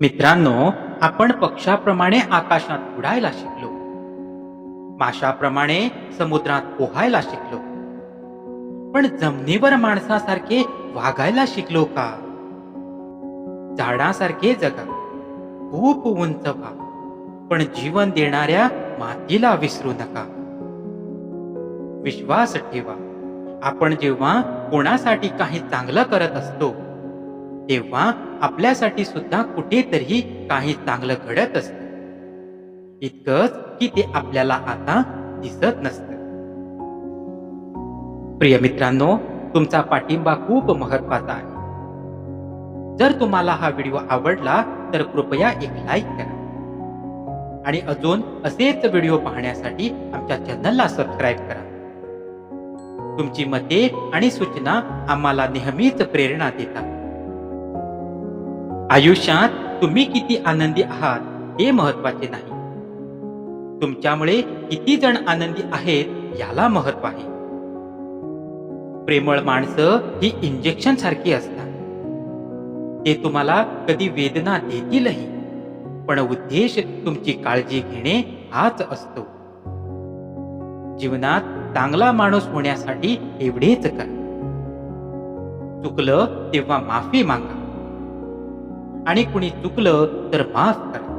मित्रांनो आपण पक्षाप्रमाणे आकाशात उडायला शिकलो. माशाप्रमाणे समुद्रात पोहायला शिकलो. पण जमिनीवर माणसासारखे वागायला शिकलो का? झाडासारखे जगा खूप उंच व्हा पण जीवन देणाऱ्या मातीला विसरू नका. विश्वास ठेवा आपण जेव्हा कोणासाठी काही चांगलं करत असतो तेव्हा आपल्यासाठी सुद्धा कुठेतरी काही चांगलं घडत असत. इतकंच की ते आपल्याला आता दिसत नसत. प्रिय मित्रांनो तुमचा पाठिंबा खूप महत्त्वाचा आहे. जर तुम्हाला हा व्हिडिओ आवडला तर कृपया एक लाईक करा. आणि अजून असेच व्हिडिओ पाहण्यासाठी आमच्या चॅनलला सबस्क्राईब करा. तुमची मते आणि सूचना आम्हाला नेहमीच प्रेरणा देतात. आयुष्यात तुम्ही किती आनंदी आहात हे महत्त्वाचे नाही. तुमच्यामुळे किती जण आनंदी आहेत याला महत्त्व आहे. प्रेमळ माणसं ही इंजेक्शन सारखी असतात. ते तुम्हाला कधी वेदना देतीलही पण उद्देश तुमची काळजी घेणे हाच असतो. जीवनात चांगला माणूस होण्यासाठी एवढेच कर. चुकलं तेव्हा माफी मागा. आणि कुणी चुकलं तर माफ करा.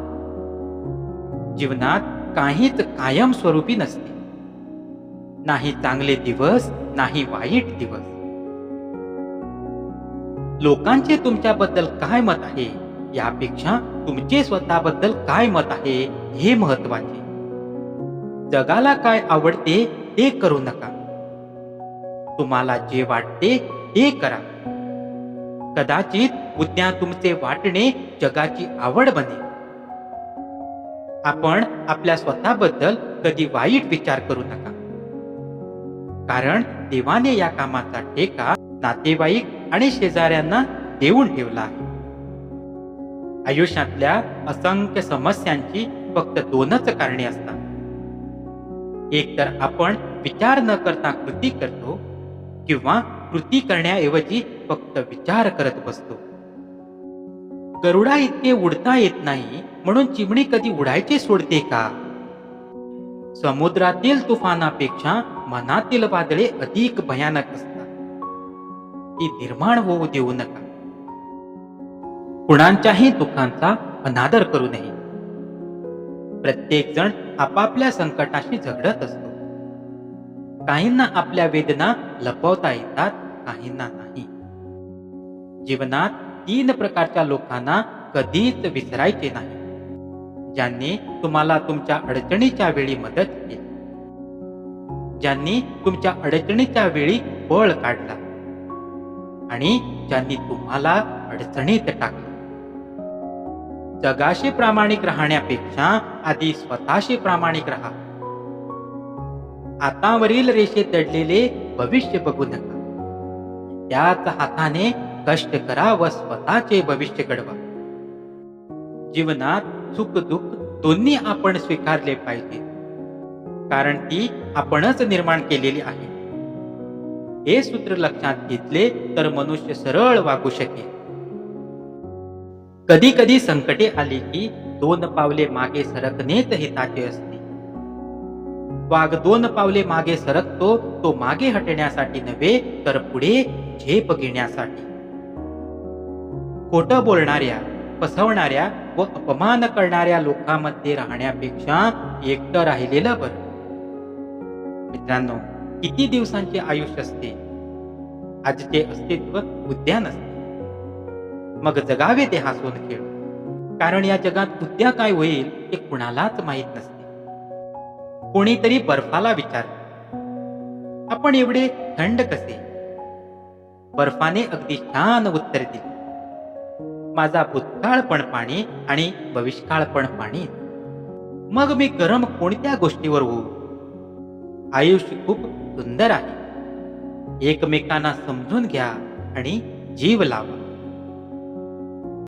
जीवनात काहीच कायम स्वरूपी नसते. नाही चांगले दिवस नाही वाईट दिवस. लोकांचे तुमच्याबद्दल काय मत आहे? यापेक्षा तुमचे स्वतःबद्दल काय मत आहे हे महत्त्वाचे जगाला काय आवडते ते करू नका. तुम्हाला जे वाटते ते करा. कदाचित उद्या तुमचे वाटणे जगाची आवड बने. आपण आपल्या स्वतःबद्दल कधी वाईट विचार करू नका. कारण देवाने या कामाचा ठेका नातेवाईक आणि शेजाऱ्यांना देऊन ठेवला आहे. आयुष्यातल्या असंख्य समस्यांची फक्त दोनच कारणे असतात. एक तर आपण विचार न करता कृती करतो किंवा कृती करण्याऐवजी फक्त विचार करत बसतो. गरुडा इतके उडता येत नाही म्हणून चिमणी कधी उडायचे सोडते का? समुद्रातील तुफानापेक्षा मनातील वादळे अधिक भयानक असतात. ती निर्माण होऊ देऊ नका. कुणाच्याही दुःखांचा अनादर करू नये. प्रत्येक जण आपापल्या संकटाशी झगडत असतो. काहींना आपल्या वेदना लपवता येतात काहींना नाही. जीवनात तीन प्रकारच्या लोकांना कधीच विसरायचे नाही. ज्यांनी तुम्हाला तुमच्या अडचणीच्या वेळी मदत केली. ज्यांनी तुमच्या अडचणीच्या वेळी बळ काढला. आणि ज्यांनी तुम्हाला अडचणीत टाकले. जगाशी प्रामाणिक राहण्यापेक्षा आधी स्वतःशी प्रामाणिक राहा. हातावरील रेषेत दडलेले भविष्य बघू नका. त्याच हाताने कष्ट करा व स्वतःचे भविष्य घडवा जीवनात सुख दुःख दोन्ही आपण स्वीकारले पाहिजे. कारण ती आपणच निर्माण केलेली आहे. हे सूत्र लक्षात घेतले तर मनुष्य सरळ वागू शकेल. कधी कधी संकटे आली की दोन पावले मागे सरकणेच हिताचे असते. वाघ दोन पावले मागे सरकतो तो मागे हटण्यासाठी नव्हे तर पुढे झेप घेण्यासाठी. खोटं बोलणाऱ्या फसवणाऱ्या व अपमान करणाऱ्या लोकांमध्ये राहण्यापेक्षा एकटं राहिलेलं बरं. मित्रांनो किती दिवसांचे आयुष्य असते? आजचे अस्तित्व उद्या नसते. मग जगावे ते हसून खेळ. कारण या जगात उद्या काय होईल हे कुणालाच माहीत नसते. कोणीतरी बर्फाला विचार. आपण एवढे थंड कसे? बर्फाने अगदी छान उत्तर दिले. माझा भूतकाळ पण पाणी आणि भविष्यकाळ पण. पाणी मग मी गरम कोणत्या गोष्टीवर होऊ? आयुष्य खूप सुंदर आहे. एकमेकांना समजून घ्या आणि जीव लावा.